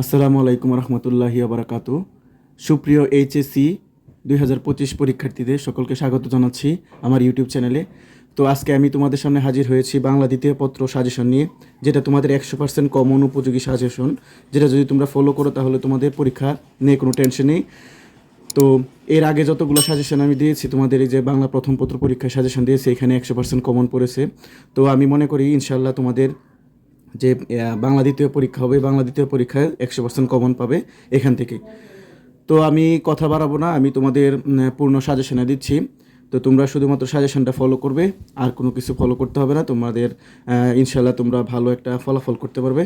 আসসালামু আলাইকুম রহমতুল্লাহি আবরাকাত। সুপ্রিয় এইচএসসি দুই হাজার পঁচিশ পরীক্ষার্থীদের সকলকে স্বাগত জানাচ্ছি আমার ইউটিউব চ্যানেলে। তো আজকে আমি তোমাদের সামনে হাজির হয়েছি বাংলা দ্বিতীয় পত্র সাজেশন নিয়ে, যেটা তোমাদের একশো পার্সেন্ট কমন উপযোগী সাজেশন, যেটা যদি তোমরা ফলো করো তাহলে তোমাদের পরীক্ষা নিয়ে কোনো টেনশন নেই। তো এর আগে যতগুলো সাজেশন আমি দিয়েছি, তোমাদের এই যে বাংলা প্রথম পত্র পরীক্ষায় সাজেশন দিয়েছি, এখানে একশো পার্সেন্ট কমন পড়েছে। তো আমি মনে করি ইনশাল্লাহ তোমাদের যে বাংলা দ্বিতীয় পরীক্ষা হবে বাংলা দ্বিতীয় পরীক্ষায় একশো পার্সেন্ট কমন পাবে এখান থেকে। তো আমি কথা বাড়াবো না, আমি তোমাদের পূর্ণ সাজেশনে দিচ্ছি। তো তোমরা শুধুমাত্র সাজেশনটা ফলো করবে, আর কোনো কিছু ফলো করতে হবে না, তোমাদের ইনশাল্লাহ তোমরা ভালো একটা ফলাফল করতে পারবে।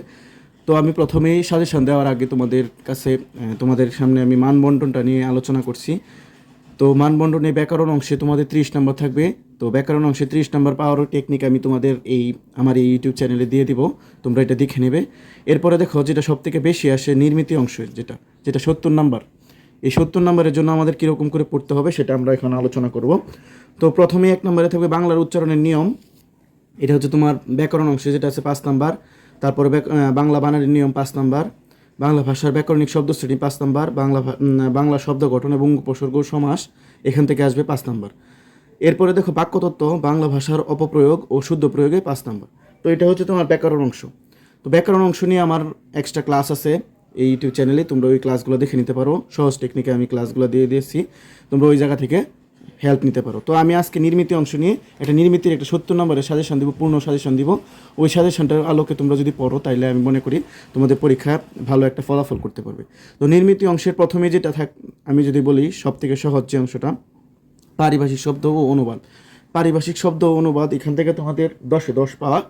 তো আমি প্রথমেই সাজেশন দেওয়ার আগে তোমাদের কাছে তোমাদের সামনে আমি মানবন্টনটা নিয়ে আলোচনা করছি। তো মানবন্ডনে ব্যাকরণ অংশে তোমাদের ত্রিশ নম্বর থাকবে। তো ব্যাকরণ অংশে ত্রিশ নম্বর পাওয়ারও টেকনিক আমি তোমাদের এই আমার এই ইউটিউব চ্যানেলে দিয়ে দিব। তোমরা এটা দেখে নেবে। এরপরে দেখো, যেটা সব থেকে বেশি আসে নির্মিতি অংশ যেটা যেটা সত্তর নাম্বার। এই সত্তর নম্বরের জন্য আমাদের কীরকম করে পড়তে হবে সেটা আমরা এখন আলোচনা করব। তো প্রথমে এক নম্বরে থাকবে বাংলার উচ্চারণের নিয়ম। এটা হচ্ছে তোমার ব্যাকরণ অংশে যেটা আছে পাঁচ নাম্বার। তারপরে বাংলা বানানের নিয়ম পাঁচ নাম্বার। বাংলা ভাষার ব্যাকরণিক শব্দ শ্রেণি পাঁচ নাম্বার, বাংলা বাংলা শব্দ গঠন এবং উপসর্গ সমাস এখান থেকে আসবে পাঁচ নাম্বার। এরপরে দেখো বাক্যতত্ত্ব, বাংলা ভাষার অপপ্রয়োগ ও শুদ্ধ প্রয়োগে পাঁচ নাম্বার। তো এটা হচ্ছে তোমার ব্যাকরণ অংশ। তো ব্যাকরণ অংশ নিয়ে আমার এক্সট্রা ক্লাস আছে। এই ইউটিউব চ্যানেলে তোমরা ওই ক্লাসগুলো দেখে নিতে পারো। সহজ টেকনিকে আমি ক্লাসগুলো দিয়ে দিয়েছি। তোমরা ওই জায়গা থেকে হেল্প নিতে পারো। তো আমি আজকে নির্মিতি অংশ নিয়ে একটা নির্মিতির একটা সত্তর নম্বরের সাজেশন দিব, পূর্ণ সাজেশন দিব। ওই সাজেশনটার আলোকে তোমরা যদি পড়ো, তাইলে আমি মনে করি তোমাদের পরীক্ষা ভালো একটা ফলাফল করতে পারবে। তো নির্মিতি অংশের প্রথমে যেটা থাক, আমি যদি বলি সব থেকে সহজ যে অংশটা, পারিভাষিক শব্দ ও অনুবাদ। পারিভাষিক শব্দ ও অনুবাদ এখান থেকে তোমাদের দশে দশ পাওয়া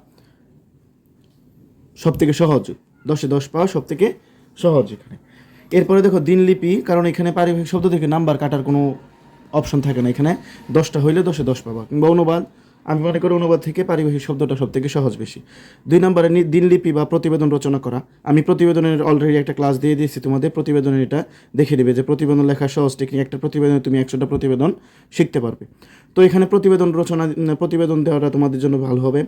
সব থেকে সহজ। দশে দশ পাওয়া সব থেকে সহজ এখানে। এরপরে দেখো দিনলিপি, কারণ এখানে পারিভাষিক শব্দ থেকে নাম্বার কাটার কোনো অপশন থাকে না এখানে। দশটা হইলে দশে দশ পাবা। কিংবা অনুবাদ, আমি মনে করি অনুবাদ থেকে পারিভাষিক শব্দটা সব থেকে সহজ বেশি। দুই নম্বরে দিনলিপি বা প্রতিবেদন রচনা করা। আমি প্রতিবেদনের অলরেডি একটা ক্লাস দিয়ে দিয়েছি তোমাদের। প্রতিবেদনের এটা দেখে দেবে যে প্রতিবেদন লেখা সহজ টেকনিক একটা প্রতিবেদনে তুমি একশোটা প্রতিবেদন শিখতে পারবে। তো এখানে প্রতিবেদন রচনা, প্রতিবেদন দেওয়াটা তোমাদের জন্য ভালো হবে।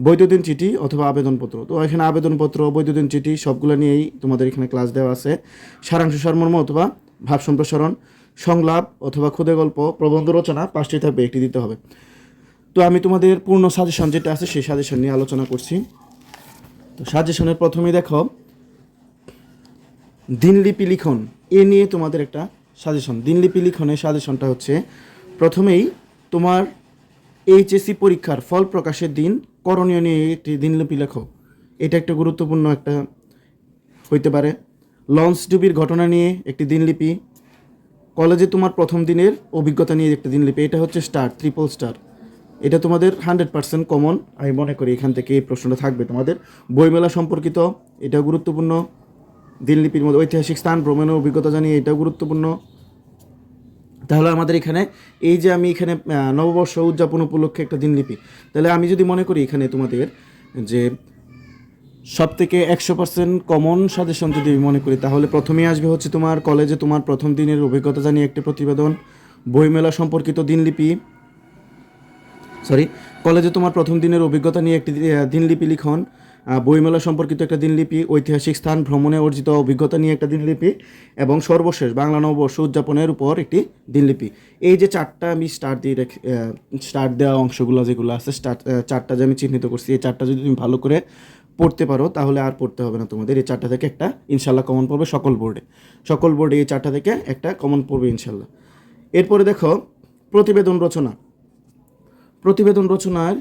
বৈদ্যুতিন চিঠি অথবা আবেদনপত্র। তো এখানে আবেদনপত্র, বৈদ্যুতিন চিঠি সবগুলো নিয়েই তোমাদের এখানে ক্লাস দেওয়া আছে। সারাংশ সারমর্ম অথবা ভাব সম্প্রসারণ। সংলাপ অথবা ক্ষুদে গল্প, প্রবন্ধ রচনা পাঁচটি থাকবে, একটি দিতে হবে। তো আমি তোমাদের পূর্ণ সাজেশন যেটা আছে সেই সাজেশন নিয়ে আলোচনা করছি। তো সাজেশনের প্রথমেই দেখো, দিনলিপি লিখন, এ নিয়ে তোমাদের একটা সাজেশন দিনলিপি লিখনের সাজেশনটা হচ্ছে, প্রথমেই তোমার এইচএসসি পরীক্ষার ফল প্রকাশের দিন করণীয় নিয়ে একটি দিনলিপি লেখো। এটা একটা গুরুত্বপূর্ণ একটা হইতে পারে। লঞ্চ ডুবির ঘটনা নিয়ে একটি দিনলিপি কলেজে তোমার প্রথম দিনের অভিজ্ঞতা নিয়ে একটা দিনলিপি এটা হচ্ছে স্টার ট্রিপল স্টার এটা তোমাদের হান্ড্রেড পার্সেন্ট কমন আমি মনে করি এখান থেকে এই প্রশ্নটা থাকবে তোমাদের। বইমেলা সম্পর্কিত এটা গুরুত্বপূর্ণ। দিনলিপির মধ্যে ঐতিহাসিক স্থান, ভ্রমণের অভিজ্ঞতা জানিয়ে এটা গুরুত্বপূর্ণ। তাহলে আমাদের এখানে, এই যে আমি এখানে নববর্ষ উদযাপন উপলক্ষে একটা দিনলিপি, তাহলে আমি যদি মনে করি এখানে তোমাদের যে সব থেকে একশো পার্সেন্ট কমন সাজেশন যদি আমি মনে করি, তাহলে প্রথমেই আসবে হচ্ছে তোমার কলেজে তোমার প্রথম দিনের অভিজ্ঞতা জানিয়ে একটি প্রতিবেদন, বইমেলা সম্পর্কিত দিনলিপি সরি কলেজে তোমার প্রথম দিনের অভিজ্ঞতা নিয়ে একটি দিনলিপি লিখন বইমেলা সম্পর্কিত একটা দিনলিপি, ঐতিহাসিক স্থান, ভ্রমণে অর্জিত অভিজ্ঞতা নিয়ে একটা দিনলিপি, এবং সর্বশেষ বাংলা নববর্ষ উদযাপনের উপর একটি দিনলিপি। এই যে চারটা আমি স্টার্ট দিয়ে রেখে স্টার্ট দেওয়া অংশগুলো যেগুলো আছে স্টার্ট চারটা যে আমি চিহ্নিত করছি, এই চারটা যদি তুমি ভালো করে পড়তে পারো, তাহলে আর পড়তে হবে না তোমাদের। এই চারটা থেকে একটা ইনশাল্লাহ কমন পড়বে সকল বোর্ডে সকল বোর্ডে এই চারটা থেকে একটা কমন পড়বে ইনশাল্লাহ। এরপরে দেখো, প্রতিবেদন রচনা। প্রতিবেদন রচনার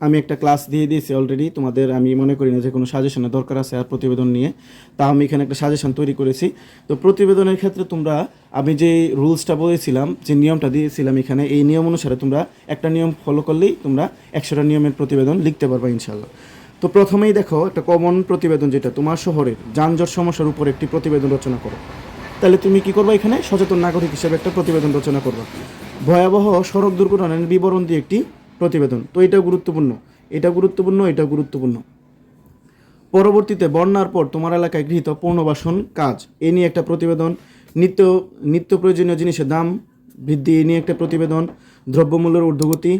আমি একটা ক্লাস দিয়ে দিয়েছি অলরেডি তোমাদের আমি মনে করি না যে কোনো সাজেশনের দরকার আছে আর প্রতিবেদন নিয়ে। তা আমি এখানে একটা সাজেশন তৈরি করেছি। তো প্রতিবেদনের ক্ষেত্রে তোমরা, আমি যে রুলসটা বলেছিলাম, যে নিয়মটা দিয়েছিলাম এখানে, এই নিয়ম অনুসারে তোমরা একটা নিয়ম ফলো করলেই তোমরা একশোটা নিয়মের প্রতিবেদন লিখতে পারবা ইনশাল্লাহ। তো প্রথমেই দেখো একটা কমন প্রতিবেদন যেটা, তোমার শহরের যানজট সমস্যার উপর একটি প্রতিবেদন রচনা করো। তাহলে তুমি কি করবা এখানে? সচেতন নাগরিক হিসেবে একটা প্রতিবেদন রচনা করবা। ভয়াবহ সড়ক দুর্ঘটনার বিবরণ দিয়ে একটি প্রতিবেদন। তো এটা গুরুত্বপূর্ণ। এটা গুরুত্বপূর্ণ এটা গুরুত্বপূর্ণ। পরবর্তীতে বন্যার পর তোমার এলাকায় গৃহীত পুনর্বাসন কাজ। এ নিয়ে একটা প্রতিবেদন। নিত্য নিত্য প্রয়োজনীয় জিনিসের দাম বৃদ্ধি, এ নিয়ে একটা প্রতিবেদন। দ্রব্যমূল্যের ঊর্ধ্বগতি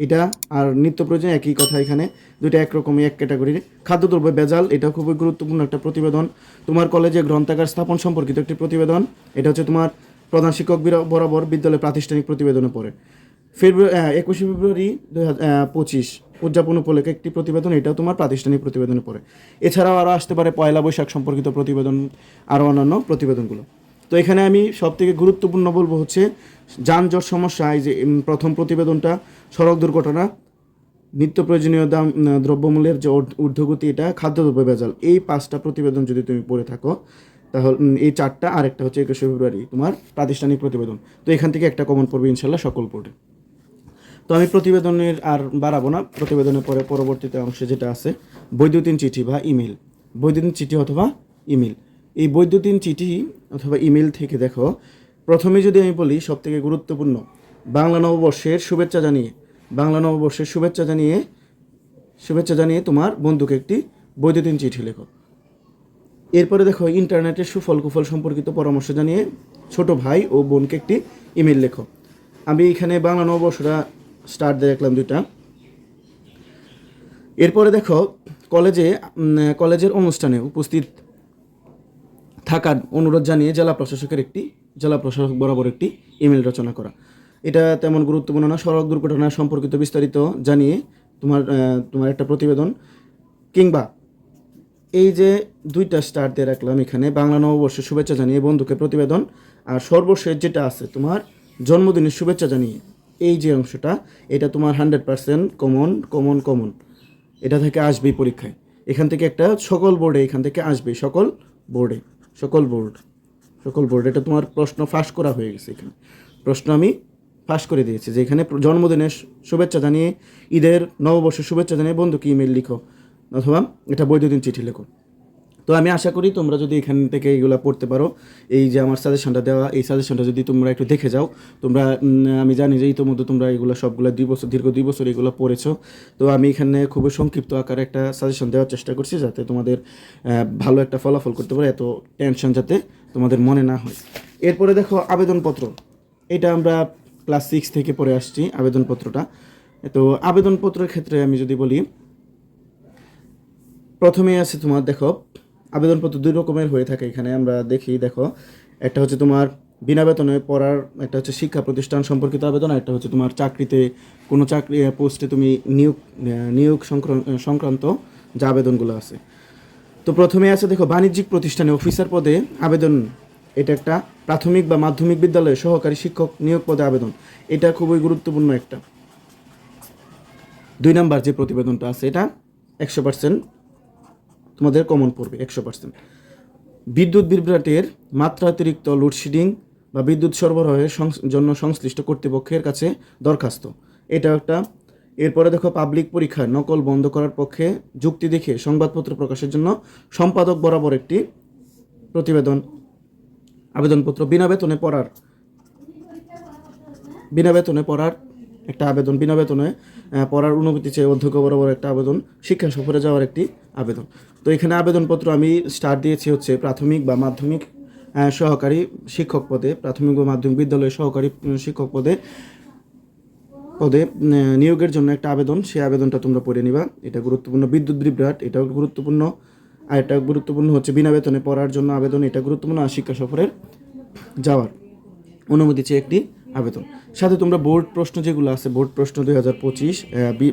এটা আর নিত্য প্রয়োজন একই কথা এখানে। দুইটা একরকমই এক ক্যাটাগরির খাদ্যদ্রব্য বেজাল, এটা খুবই গুরুত্বপূর্ণ একটা প্রতিবেদন। তোমার কলেজে গ্রন্থাগার স্থাপন সম্পর্কিত একটি প্রতিবেদন। এটা হচ্ছে তোমার প্রধান শিক্ষক বিরা- বরাবর বিদ্যালয় প্রাতিষ্ঠানিক প্রতিবেদনে পড়ে। ফেব্রুয়ারি একুশে ফেব্রুয়ারি দুই পঁচিশ, উদযাপন উপলক্ষে একটি প্রতিবেদন, এটাও তোমার প্রাতিষ্ঠানিক প্রতিবেদনে পড়ে। এছাড়াও আরও আসতে পারে পয়লা বৈশাখ সম্পর্কিত প্রতিবেদন, আরও অন্যান্য প্রতিবেদনগুলো। তো এখানে আমি সবথেকে গুরুত্বপূর্ণ বলব হচ্ছে যানজট সমস্যা, এই যে প্রথম প্রতিবেদনটা, সড়ক দুর্ঘটনা, নিত্য প্রয়োজনীয় দাম দ্রব্যমূল্যের যে ঊর্ধ্বগতি, এটা খাদ্যদ্রব্য ভেজাল। এই পাঁচটা প্রতিবেদন যদি তুমি পড়ে থাকো, তাহলে এই চারটা আর একটা হচ্ছে একুশে ফেব্রুয়ারি, তোমার প্রাতিষ্ঠানিক প্রতিবেদন। তো এখান থেকে একটা কমন পড়বে ইনশাল্লাহ সকল পড়ে। তো আমি প্রতিবেদনের আর বাড়াবো না, প্রতিবেদনের পরে পরবর্তীতে অংশে যেটা আছে, বৈদ্যুতিন চিঠি বা ইমেল বৈদ্যুতিন চিঠি অথবা ইমেল এই বৈদ্যুতিন চিঠি অথবা ইমেল থেকে দেখো প্রথমে যদি আমি বলি সবথেকে গুরুত্বপূর্ণ, বাংলা নববর্ষের শুভেচ্ছা জানিয়ে, বাংলা নববর্ষের শুভেচ্ছা জানিয়ে শুভেচ্ছা জানিয়ে তোমার বন্ধুকে একটি বৈদ্যুতিন চিঠি লেখো। এরপরে দেখো ইন্টারনেটের সুফল কুফল সম্পর্কিত পরামর্শ জানিয়ে ছোট ভাই ও বোনকে একটি ইমেল লেখো। আমি এখানে বাংলা নববর্ষটা স্টার্ট দিয়ে রাখলাম দুইটা। এরপরে দেখো কলেজে কলেজের অনুষ্ঠানে উপস্থিত থাকার অনুরোধ জানিয়ে জেলা প্রশাসকের একটি জেলা প্রশাসক বরাবর একটি ইমেল রচনা করা। এটা তেমন গুরুত্বপূর্ণ না, সড়ক দুর্ঘটনা সম্পর্কিত বিস্তারিত জানিয়ে তোমার তোমার একটা প্রতিবেদন। কিংবা এই যে দুইটা স্টার দিয়ে রাখলাম এখানে, বাংলা নববর্ষের শুভেচ্ছা জানিয়ে বন্ধুকে প্রতিবেদন। আর সর্বশেষ যেটা আছে, তোমার জন্মদিনের শুভেচ্ছা জানিয়ে এই যে অংশটা, এটা তোমার hundred percent common common common এটা থেকে আসবেই পরীক্ষায়। এখান থেকে একটা সকল বোর্ডে এখান থেকে আসবে সকল বোর্ডে সকল বোর্ড সকল বোর্ড, এটা তোমার প্রশ্ন ফাঁস করা হয়ে গেছে এখানে। প্রশ্ন আমি ফাঁস করে দিয়েছি যে এখানে জন্মদিনের শুভেচ্ছা জানিয়ে, ঈদের নববর্ষের শুভেচ্ছা জানিয়ে বন্ধুকে ইমেল লিখো, অথবা এটা বৈদ্যুতিন চিঠি লেখো। তো আমি আশা করি তোমরা যদি এখান থেকে এইগুলো পড়তে পারো, এই যে আমার সাজেশনটা দেওয়া, এই সাজেশনটা যদি তোমরা একটু দেখে যাও, তোমরা আমি জানি যে ইতোমধ্যে তোমরা এগুলো সবগুলো দুই বছর, দীর্ঘ দুই বছর এগুলো পড়েছো। তো আমি এখানে খুবই সংক্ষিপ্ত আকারে একটা সাজেশন দেওয়ার চেষ্টা করছি যাতে তোমাদের ভালো একটা ফলাফল করতে পারে, এত টেনশন যাতে তোমাদের মনে না হয়। এরপরে দেখো আবেদনপত্র। এটা আমরা ক্লাস সিক্স থেকে পড়ে আসছি আবেদনপত্রটা। তো আবেদনপত্রের ক্ষেত্রে আমি যদি বলি, প্রথমেই আছে তোমার, দেখো আবেদনপত্র দুই রকমের হয়ে থাকে এখানে, আমরা দেখি, দেখো। একটা হচ্ছে তোমার বিনা বেতনে পড়ার, একটা হচ্ছে শিক্ষা প্রতিষ্ঠান সম্পর্কিত আবেদন একটা হচ্ছে তোমার চাকরিতে, কোনো চাকরি পোস্টে তুমি নিয়োগ নিয়োগ সংক্রান্ত যে আবেদনগুলো আছে। তো প্রথমে আছে, দেখো, বাণিজ্যিক প্রতিষ্ঠানে অফিসার পদে আবেদন। এটা একটা প্রাথমিক বা মাধ্যমিক বিদ্যালয়ে সহকারী শিক্ষক নিয়োগ পদে আবেদন। এটা খুবই গুরুত্বপূর্ণ একটা। দুই নাম্বার যে প্রতিবেদনটা আছে, এটা একশো পার্সেন্ট তোমাদের কমন পড়বে একশো পার্সেন্ট বিদ্যুৎ বিভ্রাটের মাত্রাতিরিক্ত লোডশেডিং বা বিদ্যুৎ সরবরাহের জন্য সংশ্লিষ্ট কর্তৃপক্ষের কাছে দরখাস্ত। এটা একটা, এরপরে দেখো পাবলিক পরীক্ষায় নকল বন্ধ করার পক্ষে যুক্তি দেখে সংবাদপত্র প্রকাশের জন্য সম্পাদক বরাবর একটি প্রতিবেদন, আবেদনপত্র বিনা বেতনে পড়ার, বিনা বেতনে পড়ার একটা আবেদন, বিনা বেতনে পড়ার অনুমতি চেয়ে অধ্যক্ষ বরাবর একটা আবেদন, শিক্ষা সফরে যাওয়ার একটি আবেদন। তো এখানে আবেদনপত্র আমি স্টার্ট দিয়েছি হচ্ছে প্রাথমিক বা মাধ্যমিক সহকারী শিক্ষক পদে, প্রাথমিক বা মাধ্যমিক বিদ্যালয়ের সহকারী শিক্ষক পদে পদে নিয়োগের জন্য একটা আবেদন। সেই আবেদনটা তোমরা পড়ে নিবা। এটা গুরুত্বপূর্ণ। বিদ্যুৎ বিভ্রাট এটাও গুরুত্বপূর্ণ। আর এটা গুরুত্বপূর্ণ হচ্ছে বিনা বেতনে পড়ার জন্য আবেদন। এটা গুরুত্বপূর্ণ। আর শিক্ষা সফরের যাওয়ার অনুমতি চেয়ে একটি আবেদন। সাথে তোমরা বোর্ড প্রশ্ন যেগুলো আছে, বোর্ড প্রশ্ন দুই হাজার পঁচিশ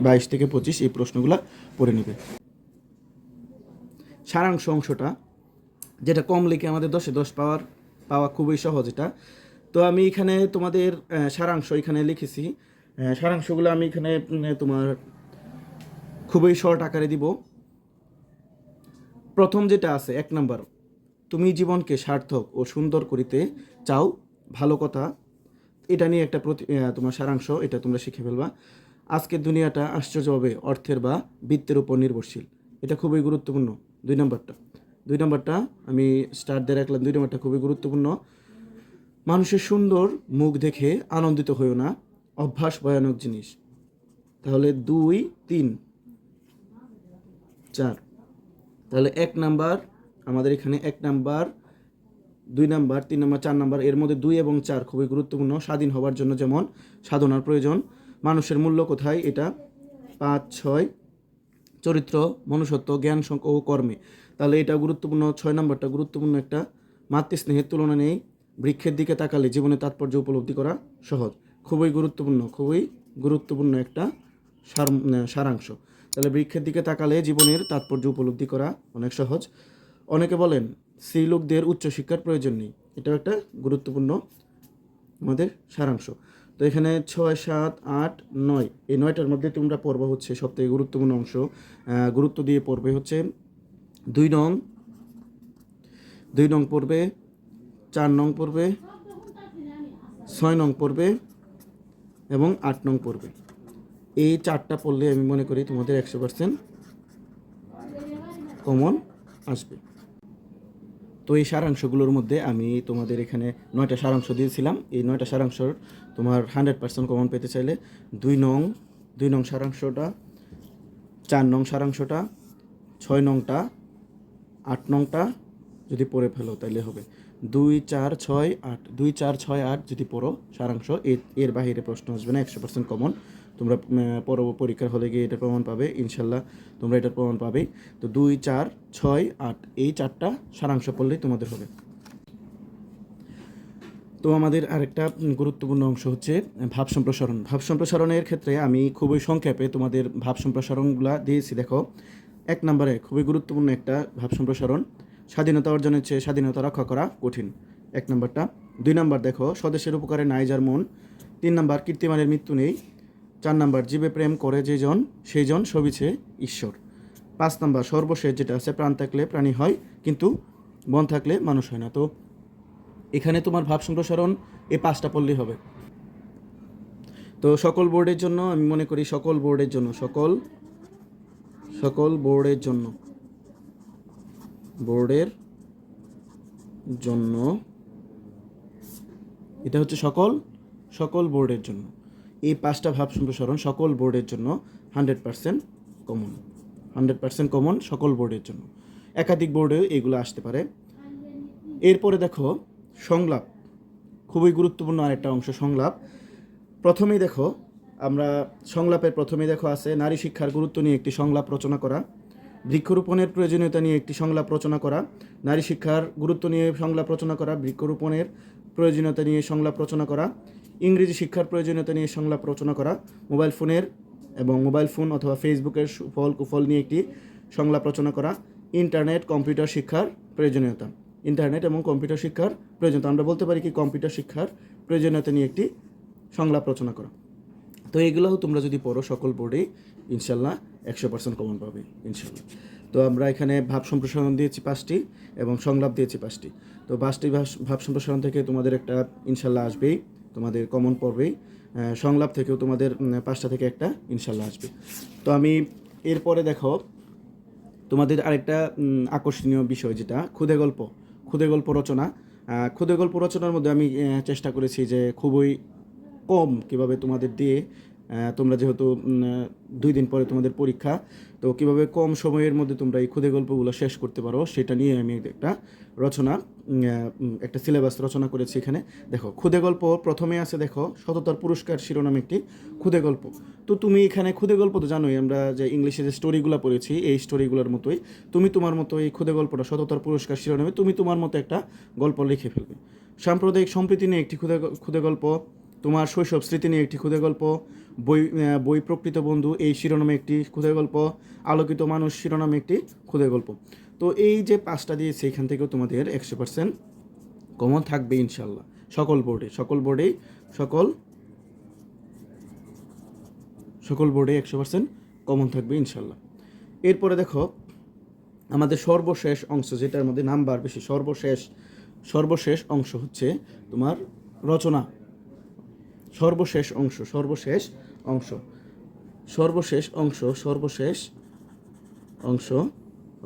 বাইশ থেকে পঁচিশ, এই প্রশ্নগুলো পড়ে নেবে। সারাংশ অংশটা, যেটা কম লিখে আমাদের দশে দশ পাওয়ার, পাওয়া খুবই সহজ এটা। তো আমি এখানে তোমাদের সারাংশ এখানে লিখেছি। সারাংশগুলো আমি এখানে তোমার খুবই শর্ট আকারে দিব। প্রথম যেটা আছে, এক নাম্বার, তুমি জীবনকে সার্থক ও সুন্দর করিতে চাও, ভালো কথা। এটা নিয়ে একটা প্রতি তোমার সারাংশ, এটা তোমরা শিখে ফেলবা। আজকের দুনিয়াটা আশ্চর্যভাবে অর্থের বা বৃত্তের উপর নির্ভরশীল। এটা খুবই গুরুত্বপূর্ণ, দুই নম্বরটা। দুই নম্বরটা, আমি স্টার্ট দিয়ে রাখলাম, দুই নম্বরটা খুবই গুরুত্বপূর্ণ। মানুষের সুন্দর মুখ দেখে আনন্দিত হয়েও না, অভ্যাস ভয়ানক জিনিস। তাহলে দুই, তিন। চার। তাহলে এক নাম্বার, আমাদের এখানে এক নাম্বার দুই নাম্বার, তিন নাম্বার, চার নাম্বার, এর মধ্যে দুই এবং চার খুবই গুরুত্বপূর্ণ, স্বাধীন হওয়ার জন্য যেমন সাধনার প্রয়োজন। মানুষের মূল্য কোথায়? এটা পাঁচ, ছয়, চরিত্র, মনুষ্যত্ব, জ্ঞান ও কর্মে। তাহলে এটা গুরুত্বপূর্ণ, ছয় নম্বরটা গুরুত্বপূর্ণ একটা। মাতৃস্নেহের তুলনা নেই, বৃক্ষের দিকে তাকালে জীবনের তাৎপর্য উপলব্ধি করা সহজ। খুবই গুরুত্বপূর্ণ খুবই গুরুত্বপূর্ণ একটা সার সারাংশ। তাহলে বৃক্ষের দিকে তাকালে জীবনের তাৎপর্য উপলব্ধি করা অনেক সহজ। অনেকে বলেন স্ত্রীলোকদের উচ্চশিক্ষার প্রয়োজন নেই। এটাও একটা গুরুত্বপূর্ণ আমাদের সারাংশ। তো এখানে ছয়, সাত, আট, নয়, এই নয়টার মধ্যে তোমরা পড়বে হচ্ছে সবথেকে গুরুত্বপূর্ণ অংশ। গুরুত্ব দিয়ে পড়বে হচ্ছে দুই নং দুই নং পড়বে, চার নং পড়বে, ছয় নং পড়বে এবং আট নং পড়বে। এই চারটা পড়লে আমি মনে করি তোমাদের একশো পার্সেন্ট কমন আসবে। তো এই সারাংশগুলোর মধ্যে আমি তোমাদের এখানে নয়টা সারাংশ দিয়েছিলাম। এই নয়টা সারাংশর তোমার হান্ড্রেড পার্সেন্ট কমন পেতে চাইলে দুই নং দুই নং সারাংশটা, চার নং সারাংশটা, ছয় নংটা, আট নংটা যদি পড়ে ফেলো তাহলে হবে। দুই চার ছয় আট, দুই চার ছয় আট যদি পড়ো সারাংশ, এর বাহিরে প্রশ্ন আসবে না, একশো পার্সেন্ট কমন তোমরা উম, পর পরীক্ষার হলে গিয়ে এটার প্রমাণ পাবে ইনশাল্লাহ তোমরা এটার প্রমাণ পাবেই। তো দুই চার ছয় আট এই চারটা সারাংশ পড়লেই তোমাদের হবে। তো আমাদের আরেকটা গুরুত্বপূর্ণ অংশ হচ্ছে ভাব সম্প্রসারণ। ভাব সম্প্রসারণের ক্ষেত্রে আমি খুবই সংক্ষেপে তোমাদের ভাব সম্প্রসারণগুলো দিয়েছি দেখো। এক নম্বরে খুবই গুরুত্বপূর্ণ একটা ভাব সম্প্রসারণ স্বাধীনতা অর্জনের চেয়ে স্বাধীনতা রক্ষা করা কঠিন। এক নম্বরটা। দুই নম্বর দেখো স্বদেশের উপকারে নাই যার মন। তিন নম্বর কীর্তিমানের মৃত্যু নেই। চার নাম্বার, জীবে প্রেম করে যে জন, সেই জন সবিছে ঈশ্বর। পাঁচ নাম্বার, সর্বশেষ যেটা আছে, প্রাণ থাকলে প্রাণী হয়, কিন্তু মন থাকলে মানুষ হয় না। তো এখানে তোমার ভাব সম্প্রসারণ এই পাঁচটা পড়লেই হবে। তো সকল বোর্ডের জন্য, আমি মনে করি সকল বোর্ডের জন্য, সকল সকল বোর্ডের জন্য বোর্ডের জন্য, এটা হচ্ছে সকল সকল বোর্ডের জন্য। এই পাঁচটা ভাব সম্প্রসারণ সকল বোর্ডের জন্য hundred percent common hundred percent common সকল বোর্ডের জন্য। একাধিক বোর্ডেও এগুলো আসতে পারে। এরপরে দেখো, সংলাপ। খুবই গুরুত্বপূর্ণ আরেকটা অংশ, সংলাপ। প্রথমেই দেখো, আমরা সংলাপের প্রথমে দেখো আছে নারী শিক্ষার গুরুত্ব নিয়ে একটি সংলাপ রচনা করা, বৃক্ষরোপণের প্রয়োজনীয়তা নিয়ে একটি সংলাপ রচনা করা, নারী শিক্ষার গুরুত্ব নিয়ে সংলাপ রচনা করা, বৃক্ষরোপণের প্রয়োজনীয়তা নিয়ে সংলাপ রচনা করা ইংরেজি শিক্ষার প্রয়োজনীয়তা নিয়ে সংলাপ রচনা করা, মোবাইল ফোনের এবং মোবাইল ফোন অথবা ফেসবুকের সুফল কুফল নিয়ে একটি সংলাপ রচনা করা, ইন্টারনেট কম্পিউটার শিক্ষার প্রয়োজনীয়তা। ইন্টারনেট এবং কম্পিউটার শিক্ষার প্রয়োজনীয়তা, আমরা বলতে পারি কি কম্পিউটার শিক্ষার প্রয়োজনীয়তা নিয়ে একটি সংলাপ রচনা করা। তো এগুলোও তোমরা যদি পড়ো সকল বোর্ডেই, ইনশাল্লাহ একশো পার্সেন্ট কমন পাবে, ইনশাল্লাহ। তো আমরা এখানে ভাব সম্প্রসারণ দিয়েছি পাঁচটি এবং সংলাপ দিয়েছি পাঁচটি। তো পাঁচটি ভাব- সম্প্রসারণ থেকে তোমাদের একটা, ইনশাল্লাহ আসবেই। তোমাদের কমন পড়বেই সংলাপ থেকেও তোমাদের পাঁচটা থেকে একটা ইনশাল্লাহ আসবে। তো আমি এরপরে দেখো, তোমাদের আরেকটা আকর্ষণীয় বিষয় যেটা, ক্ষুদে গল্প ক্ষুদে গল্প রচনা। ক্ষুদে গল্প রচনার মধ্যে আমি চেষ্টা করেছি যে খুবই কম কীভাবে তোমাদের দিয়ে তোমরা যেহেতু দুই দিন পরে তোমাদের পরীক্ষা, তো কীভাবে কম সময়ের মধ্যে তোমরা এই ক্ষুদে গল্পগুলো শেষ করতে পারো, সেটা নিয়ে আমি একটা রচনা একটা সিলেবাস রচনা করেছি এখানে। দেখো, ক্ষুদে গল্প প্রথমে আছে, দেখো, সততার পুরস্কার শিরোনাম একটি ক্ষুদে গল্প। তো তুমি এখানে ক্ষুদে গল্প তো জানোই, আমরা যে ইংলিশে যে স্টোরিগুলো পড়েছি, এই স্টোরিগুলোর মতোই, তুমি তোমার মতো এই ক্ষুদে গল্পটা, সততার পুরস্কার শিরোনামে তুমি তোমার মতো একটা গল্প লিখে ফেলবে। সাম্প্রদায়িক সম্প্রীতি নিয়ে একটি ক্ষুদে ক্ষুদে গল্প, তোমার শৈশব স্মৃতি নিয়ে একটি ক্ষুদে গল্প বই বই প্রকৃত বন্ধু, এই শিরোনামে একটি ক্ষুদে গল্প, আলোকিত মানুষ শিরোনামে একটি ক্ষুদে গল্প। তো এই যে পাঁচটা দিয়েছে এখান থেকেও তোমাদের একশো পার্সেন্ট কমন থাকবে ইনশাল্লাহ, সকল বোর্ডে সকল বোর্ডেই সকল সকল বোর্ডে একশো পার্সেন্ট কমন থাকবে ইনশাল্লাহ। এরপরে দেখো, আমাদের সর্বশেষ অংশ যেটার মধ্যে নাম্বার বেশি, সর্বশেষ সর্বশেষ অংশ হচ্ছে তোমার রচনা। সর্বশেষ অংশ, সর্বশেষ অংশ। সর্বশেষ অংশ সর্বশেষ অংশ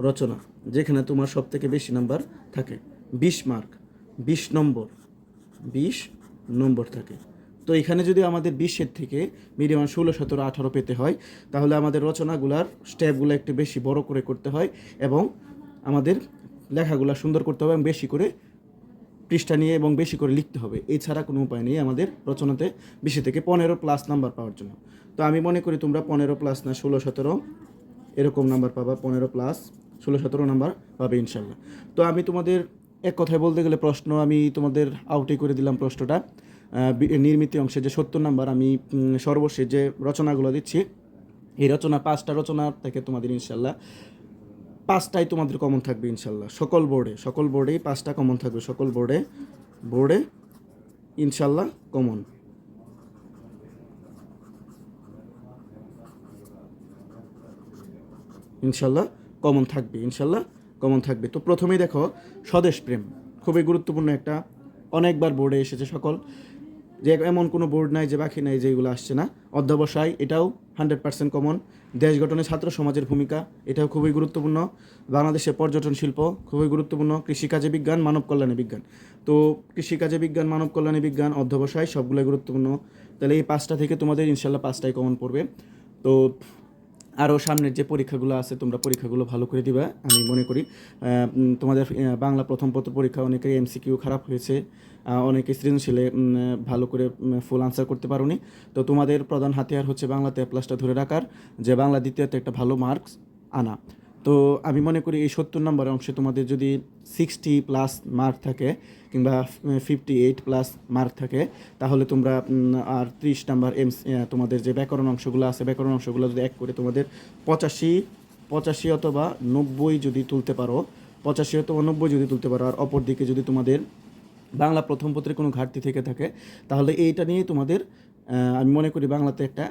রচনা, যেখানে তোমার সব থেকে বেশি নাম্বার থাকে। বিশ মার্ক, বিশ নম্বর বিশ নম্বর থাকে। তো এখানে যদি আমাদের বিশের থেকে মিনিমাম ষোলো, সতেরো, আঠারো পেতে হয়, তাহলে আমাদের রচনাগুলার স্টেপগুলো একটু বেশি বড় করে করতে হয় এবং আমাদের লেখাগুলা সুন্দর করতে হবে এবং বেশি করে পৃষ্ঠা নিয়ে এবং বেশি করে লিখতে হবে। এছাড়া কোনো উপায় নেই আমাদের রচনাতে বেশি থেকে পনেরো প্লাস নাম্বার পাওয়ার জন্য। তো আমি মনে করি তোমরা পনেরো প্লাস না ষোলো, সতেরো এরকম নাম্বার পাবা, পনেরো প্লাস ষোলো, সতেরো নাম্বার পাবে ইনশাল্লাহ তো আমি তোমাদের এক কথায় বলতে গেলে প্রশ্ন, আমি তোমাদের আউটে করে দিলাম প্রশ্নটা। নির্মিত অংশে যে সত্তর নাম্বার আমি সর্বশেষ যে রচনাগুলো দিচ্ছি, এই রচনা, পাঁচটা রচনা থেকে তোমাদের ইনশাল্লাহ পাঁচটাই তোমাদের কমন থাকবে ইনশাল্লাহ। সকল বোর্ডে সকল বোর্ডেই পাঁচটা কমন থাকবে। সকল বোর্ডে বোর্ডে ইনশাল্লাহ কমন ইনশাল্লাহ কমন থাকবে, ইনশাল্লাহ কমন থাকবে। তো প্রথমেই দেখো, স্বদেশ প্রেম। খুবই গুরুত্বপূর্ণ একটা, অনেকবার বোর্ডে এসেছে সকল। যে এমন কোনো বোর্ড নাই, যে বাকি নাই, যেগুলো আসছে না। অধ্যবসায়, এটাও হান্ড্রেড পার্সেন্ট কমন দেশ গঠনে ছাত্র সমাজের ভূমিকা, এটাও খুবই গুরুত্বপূর্ণ। বাংলাদেশে পর্যটন শিল্প, খুবই গুরুত্বপূর্ণ। কৃষিকাজে বিজ্ঞান, মানব কল্যাণে বিজ্ঞান। তো কৃষিকাজে বিজ্ঞান, মানব কল্যাণে বিজ্ঞান, অধ্যবসায়, সবগুলোই গুরুত্বপূর্ণ। তাহলে এই পাঁচটা থেকে তোমাদের ইনশাল্লাহ পাঁচটাই কমন পড়বে। তো আরও সামনের যে পরীক্ষাগুলো আছে, তোমরা পরীক্ষাগুলো ভালো করে দিবা, আমি মনে করি। তোমাদের বাংলা প্রথম পত্র পরীক্ষা অনেকের এমসিকিউ খারাপ হয়েছে। অনেকে সৃজনশীলে ভালো করে ফুল আনসার করতে পারোনি। তো তোমাদের প্রধান হাতিয়ার হচ্ছে বাংলাতে প্লাসটা ধরে রাখার, যে বাংলা দ্বিতীয়তে একটা ভালো মার্কস আনা। তো আমি মনে করি এই সত্তর নম্বর অংশে তোমাদের যদি সিক্সটি প্লাস মার্ক থাকে, কিংবা ফিফটি এইট প্লাস মার্ক থাকে, তাহলে তোমরা আর ত্রিশ নাম্বার এমস তোমাদের যে ব্যাকরণ অংশগুলো আছে, ব্যাকরণ অংশগুলো যদি এক করে তোমাদের পঁচাশি পঁচাশি অথবা নব্বই যদি তুলতে পারো, পঁচাশি অথবা নব্বই যদি তুলতে পারো, আর অপর দিকে যদি তোমাদের বাংলা প্রথম পত্রে কোনো ঘাটতি থেকে থাকে তাহলে এইটা নিয়ে তোমাদের আমি মনে করি বাংলাতে একটা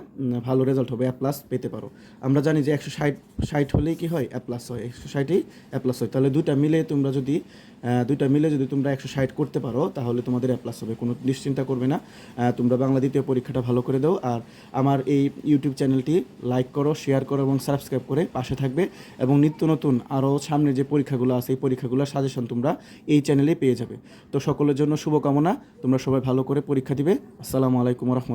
ভালো রেজাল্ট হবে অ্যাপ প্লাস পেতে পারো। আমরা জানি যে একশো ষাট ষাট হলেই কি হয়? অ্যাপ প্লাস হয়। একশো ষাটেই অ্যাপ প্লাস হয়। তাহলে দুইটা মিলে তোমরা যদি দুইটা মিলে যদি তোমরা একশো ষাট করতে পারো, তাহলে তোমাদের অ্যাপ প্লাস হবে। কোনো নিশ্চিন্তা করবে না। তোমরা বাংলা দ্বিতীয় পরীক্ষাটা ভালো করে দাও। আর আমার এই ইউটিউব চ্যানেলটি লাইক করো শেয়ার করো এবং সাবস্ক্রাইব করে পাশে থাকবে। এবং নিত্য নতুন আরও সামনে যে পরীক্ষাগুলো আছে, এই পরীক্ষাগুলোর সাজেশন তোমরা এই চ্যানেলে পেয়ে যাবে। তো সকলের জন্য শুভকামনা। তোমরা সবাই ভালো করে পরীক্ষা দিবে। আসসালামু আলাইকুম